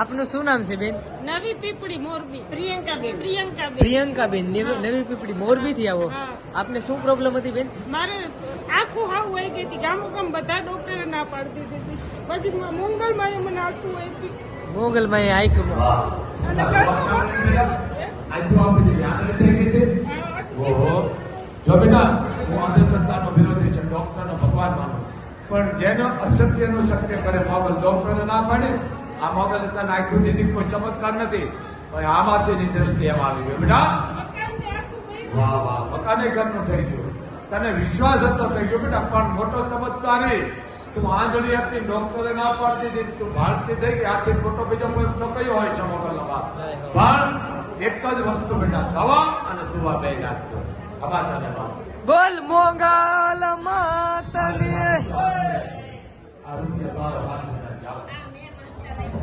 આપનું શું નામ છે બેન? નવી પીપળી મોરબી. પ્રિયંકા બેન પ્રિયંકા બેન પ્રિયંકાબેન નવી નવી પીપળી મોરબી થી આવો આપને શું પ્રોબ્લેમ હતી બેન? મારે આખું હાવ હોય ગઈ હતી. ગામો ગામ બધા ડોક્ટરે ના પાડી દીધી હતી. પછી મોંગલ મંગળમાં મને આખું હોય મોગલમાં એ આખું અને આખું આપી દીધી. આને લીધે દે ઓહો. જો બેટા હું અંધશ્રદ્ધાનો વિરોધી છે ડોક્ટરનો ભગવાન માનું. પણ જેનો અસત્યનો સત્ય કરે, મોગલ ડોક્ટરે ના પાડે, આ મોગલ તને નાખ્યું દીધી કોઈ ચમત્કાર નથી. પણ આમાંથીની દ્રષ્ટિ એમ આવી ગયો બેટા, વાહ વાહ મકાને ઘરનું થઈ ગયું. તને વિશ્વાસ હતો થઈ ગયો, બેટા, પણ મોટો ચમત્કાર. નહીં તું આંધળી હતી, ડોક્ટરે ના પાડતી હતી તું ભારતી થઈ ગઈ, આથી મોટો બીજો કોઈ તો કયો હોય છે મોગલનો બાપ? પણ એક જ વસ્તુ, બેટા, દવા અને દુવા બે ખબર તને, બાપ. બોલ, મોગલ! அருள் எல்லாரும் வாழ்கிறார்